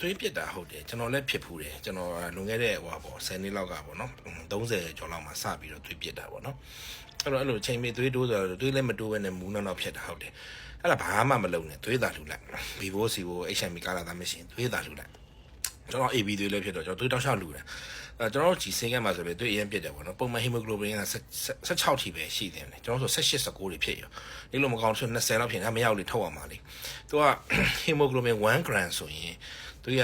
သွေးပြစ်တာဟုတ်တယ်ကျွန်တော်လည်းဖြစ်ဖူးတယ်ကျွန်တော်လွန်ခဲ့တဲ့ဟိုပါပေါ့10နှစ်လောက်ကပေါ့နော်30ကျော်လောက်မှစပြီးတော့သွေးပြစ်တာပေါ့နော်အဲ့တော့အဲ့လိုချိန်မေးသွေးတိုးဆိုတော့သွေးလည်းမတိုးဘဲနဲ့မူးနောက်နောက်ဖြစ်တာဟုတ်တယ်အဲ့ဒါဘာမှမလုပ်နဲ့သွေးသာလှူလိုက် Vivo စီကို HMB ကားလာသားမရှိရင်သွေးသာလှူလိုက်ကျွန်တော် AB သွေးလည်းဖြစ်တော့ကျွန်တော်သွေးတောက်လျှောက်လှူတယ်အဲကျွန်တော်တို့ဂျီစင်ကမှာဆိုလည်းသွေးအရင်ပြစ်တယ်ပေါ့နော်ပုံမှန် hemoglobin က16ထိပဲရှိတယ်ကျွန်တော်ဆို18 19တွေဖြစ်ရောဒီလိုမကောင်းဆို20လောက်ဖြစ်နေမရောက်လေထုတ်အောင်ပါလေသူက hemoglobin 1 gram ဆိုရင် သူက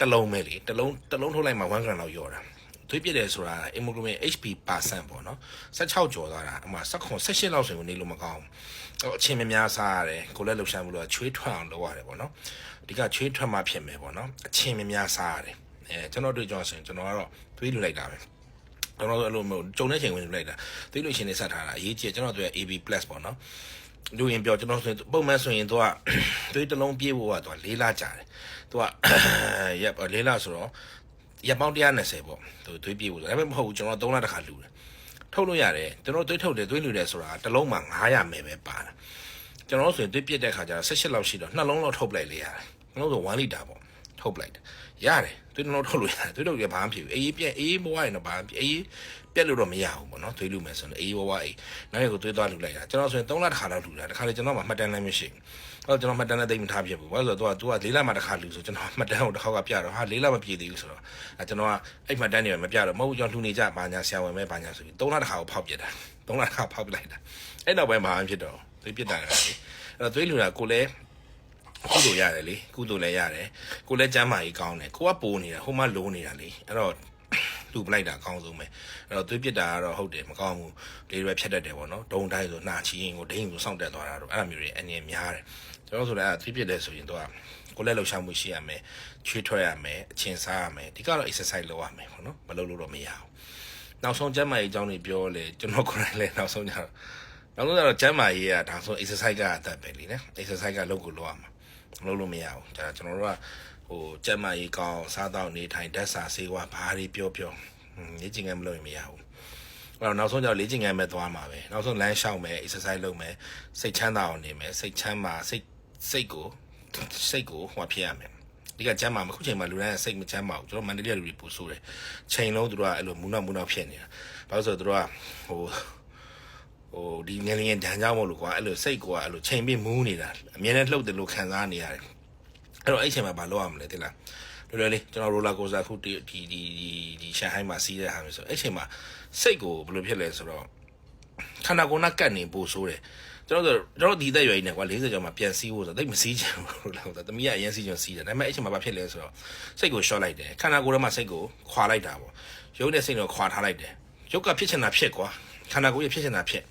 တစ်လုံးပဲလေတစ်လုံးတစ်လုံးထုတ်လိုက်မှ1 gram လောက်ရောတာသွေးပြည့်တယ်ဆိုတာ hemoglobin HP percent ပေါ့နော်16ကျော်သွားတာအမှ16 18လောက်ဆိုရင်နေလို့မကောင်းဘူးအချင်းများများစားရတယ်ကိုလည်းလှုပ်ရှားမှုလို့ချွေးထွက်အောင်လုပ်ရတယ်ပေါ့နော်ဒီကချွေးထွက်မှဖြစ်မယ်ပေါ့နော်အချင်းများများစားရတယ်အဲကျွန်တော်တွေ့ကြဆိုရင်ကျွန်တော်ကတော့သွေးလူလိုက်တာပဲကျွန်တော်တို့အဲ့လိုမျိုးကြုံတဲ့ချိန်ဝင်လူလိုက်တာသွေးလူရှင်နေဆက်ထားတာအရေးကြီးကျွန်တော်တို့ AB+ ပေါ့နော် လူရင်ပြောကျွန်တော်ဆိုရင်ပုံမှန်ဆိုရင်သူကသွေးတစ်လုံးပြေးဖို့ကသူက၄လကြာတယ်သူကရက်၄လဆိုတော့ရက်ပေါင်း120ပေါ့သူသွေးပြေးဖို့ဆိုဒါပေမဲ့မဟုတ်ဘူးကျွန်တော်3လတစ်ခါလူတယ်ထုတ်လို့ရတယ်ကျွန်တော်သွေးထုတ်တယ်သွေးလူတယ်ဆိုတာတစ်လုံးမှာ900မယ်ပဲပါတာကျွန်တော်ဆိုရင်သွေးပြစ်တဲ့ခါကျတော့18လောက်ရှိတော့နှလုံးလောက်ထုတ်ပလိုက်လေရတယ်နှလုံးဆို1လီတာပေါ့ ထုတ်ပလိုက်တယ်ရတယ်သွေးနှလုံးထုတ်လို့ရတယ်သွေးထုတ်ရဘာမှမဖြစ်ဘူးအေးပြက်အေးဘဝရင်တော့ဘာမှဖြစ်အေးပြက်လို့တော့မရဘူးပေါ့နော်သွေးလူမယ်ဆိုရင်အေးဘဝအေးနောက်ရက်ကိုသွေးသွားလူလိုက်တာကျွန်တော်ဆိုရင်3လတစ်ခါလောက်လူတာတစ်ခါလေကျွန်တော်မှမှတ်တမ်းလည်းမရှိဘူးအဲ့တော့ကျွန်တော်မှတ်တမ်းလည်းသိမထားဖြစ်ဘူးဘာလို့လဲဆိုတော့ तू က तू က၄လမှတစ်ခါလူဆိုကျွန်တော်မှတ်တမ်းကိုတစ်ခါကပြတော့ဟာ၄လမပြည့်သေးဘူးဆိုတော့အဲကျွန်တော်ကအဲ့မှတ်တမ်းတွေမပြတော့မဟုတ်ဘူးကျွန်တော်လှူနေကြဘာညာဆရာဝန်ပဲဘာညာဆိုပြီး3လတစ်ခါကိုဖောက်ပြတာ3လတစ်ခါဖောက်ပြလိုက်တာအဲ့နောက်ပိုင်းမှာမဖြစ်တော့သွေးပြစ်တာလေအဲ့တော့သွေးလူတာကိုလည်း ကုသိုလ်ရတယ်လေကုသိုလ်လည်းရတယ်ကိုလည်းကျမ်းမာရေးကောင်းတယ်ကိုကပိုးနေတာဟိုမှလိုးနေတာလေအဲ့တော့လူပလိုက်တာအကောင်းဆုံးပဲအဲ့တော့သွေးပြစ်တာကတော့ဟုတ်တယ်မကောင်းဘူးလေးရွယ်ဖြတ်တတ်တယ်ပေါ့နော်ဒုံတိုင်းဆိုနှာချီရင်ကိုဒိန်းကိုစောင့်တက်သွားတာတော့အဲ့လိုမျိုးတွေအနေများတယ်ကျွန်တော်ဆိုလည်းသွေးပြစ်တယ်ဆိုရင်တော့ကိုလည်းလှုပ်ရှားမှုရှိရမယ်ချွေးထွက်ရမယ်အချင်းစားရမယ်ဒီကတော့ exercise လုပ်ရမယ်ပေါ့နော်မလုပ်လို့တော့မရဘူးနောက်ဆုံးကျမ်းမာရေးအကြောင်းတွေပြောလေကျွန်တော်ကိုယ်တိုင်လည်းနောက်ဆုံးကျတော့နောက်ဆုံးကျတော့ကျမ်းမာရေးကဒါဆို exercise ကအသက်ပဲလीနော် exercise ကလုပ်ကိုလုပ်ရမှာ လုပ်လို့မရဘူးဒါကျွန်တော်တို့ကဟိုကျမ်းမာရေးကောင်းစားတော့နေထိုင်ဓာတ်စာဆေးဝါးဘာတွေပြောပြောလေ့ကျင့်ခန်းမလုပ်ရင်မရဘူးအဲ့တော့နောက်ဆုံးကျတော့လေ့ကျင့်ခန်းပဲသွားမှာပဲနောက်ဆုံးလမ်းလျှောက်မယ် exercise လုပ်မယ်စိတ်ချမ်းသာအောင်နေမယ်စိတ်ချမ်းသာစိတ်စိတ်ကိုစိတ်ကိုဟိုဖြစ်ရမယ်ဒီကကျမ်းမာမခုချိန်မှာလူတိုင်းစိတ်မချမ်းပါဘူးကျွန်တော်မန္တလေးလူတွေပူဆိုးတယ်ချိန်လုံးသူတို့ကအဲ့လိုမူနောက်မူနောက်ဖြစ်နေတာဘာလို့ဆိုတော့သူတို့ကဟို ဟိုဒီငလျင်ဒဏ်ကြောင့်မလို့ကွာအဲ့လိုစိတ်ကွာအဲ့လိုချိန်ပြီးမူးနေတာအမြဲတမ်းလှုပ်တယ်လို့ခံစားနေရတယ်အဲ့တော့အဲ့ချိန်မှာဘာလုပ်ရမလဲသိလားလွယ်လွယ်လေးကျွန်တော်ရိုလာကိုစတာခုဒီဒီဒီဒီရှန်ဟိုင်းမှာစီးတဲ့ဟာမျိုးဆိုအဲ့ချိန်မှာစိတ်ကိုဘယ်လိုဖြစ်လဲဆိုတော့ခန္ဓာကိုယ်နဲ့ကတ်နေပို့ဆိုးတယ်ကျွန်တော်တို့ကျွန်တော်ဒီသက်ရွယ်ကြီးနဲ့ကွာ40ကျော်မှပြန်စီးဖို့ဆိုတော့တိတ်မစီးချင်ဘူးလို့ဆိုတော့တမီးကအရင်စီးချင်စီးတယ်ဒါပေမဲ့အဲ့ချိန်မှာဘာဖြစ်လဲဆိုတော့စိတ်ကိုရှော့လိုက်တယ်ခန္ဓာကိုယ်ထဲမှာစိတ်ကိုခွာလိုက်တာပေါ့ရုပ်နဲ့စိတ်တော့ခွာထားလိုက်တယ်ရုပ်ကဖြစ်ချင်တာဖြစ်ကွာခန္ဓာကိုယ်ရဖြစ်ချင်တာဖြစ်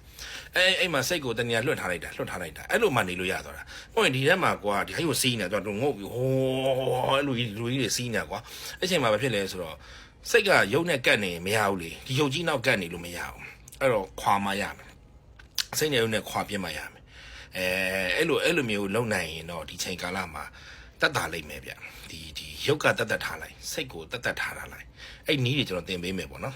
အဲအဲ့မှာစိတ်ကိုတဏှာလွတ်ထားလိုက်တာလွတ်ထားလိုက်တာအဲ့လိုမှနေလို့ရသွားတာဟုတ်ရင်ဒီထဲမှာကွာဒီဟိုကိုစီးနေတော့ငုတ်ပြီးဟိုးအဲ့လိုကြီးလူကြီးတွေစီးနေကွာအဲ့ချိန်မှာဘာဖြစ်လဲဆိုတော့စိတ်ကရုပ်နဲ့ကတ်နေမရဘူးလေဒီရုပ်ကြီးနောက်ကတ်နေလို့မရဘူးအဲ့တော့ခွာမရမယ်စိတ်နဲ့ရုပ်နဲ့ခွာပြစ်မှရမယ်အဲအဲ့လိုအဲ့လိုမျိုးလုံနိုင်ရင်တော့ဒီချိန်ကာလမှာတတ်တာလိမ့်မယ်ဗျဒီဒီရုပ်ကတတ်တတ်ထားလိုက်စိတ်ကိုတတ်တတ်ထားထားလိုက်အဲ့နီးတွေကျွန်တော်သင်ပေးမယ်ပေါ့နော်